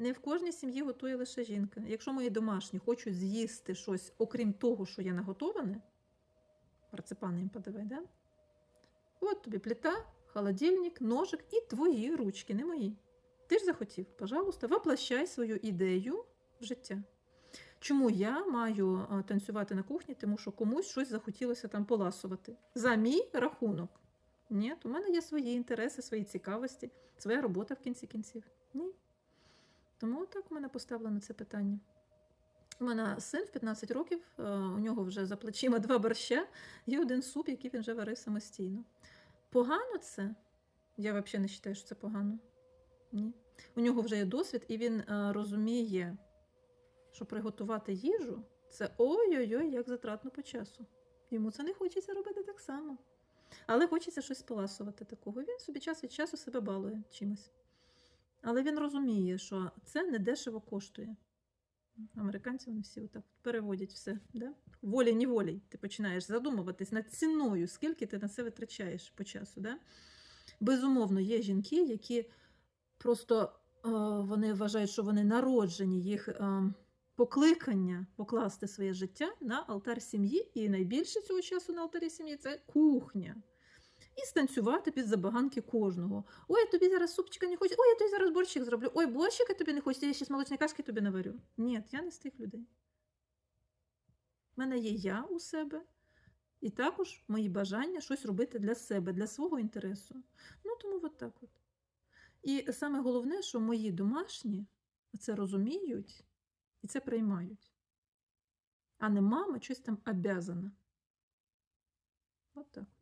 Не в кожній сім'ї готує лише жінка. Якщо мої домашні хочуть з'їсти щось, окрім того, що є наготоване, марципани їм подавай, да? От тобі плита, холодильник, ножик і твої ручки, не мої. Ти ж захотів, пожалуйста, воплощай свою ідею в життя. Чому я маю танцювати на кухні, тому що комусь щось захотілося там поласувати? За мій рахунок. Ні, у мене є свої інтереси, свої цікавості, своя робота в кінці кінців. Ні. Тому так у мене поставлено це питання. У мене син в 15 років, е, у нього вже за плечима два борща і один суп, який він вже варив самостійно. Погано це? Я взагалі не вважаю, що це погано. Ні. У нього вже є досвід, і він е, розуміє, що приготувати їжу це ой-ой-ой, як затратно по часу. Йому це не хочеться робити так само. Але хочеться щось поласувати такого. Він собі час від часу себе балує чимось. Але він розуміє, що це не дешево коштує. Американці вони всі отак переводять все. Да? Волі неволі ти починаєш задумуватись над ціною, скільки ти на це витрачаєш по часу. Да? Безумовно, є жінки, які просто е, вони вважають, що вони народжені, їх е, покликання покласти своє життя на алтар сім'ї, і найбільше цього часу на алтарі сім'ї це кухня. І станцювати під забаганки кожного. Ой, тобі зараз супчика не хочеться, ой, я тобі зараз борщик зроблю. Ой, борщика тобі не хочеться, я ще молочної кашки тобі наварю. Ні, я не з тих людей. У мене є я у себе, і також мої бажання щось робити для себе, для свого інтересу. Ну, тому от так от. І саме головне, що мої домашні це розуміють і це приймають. А не мама щось там обязана. От так.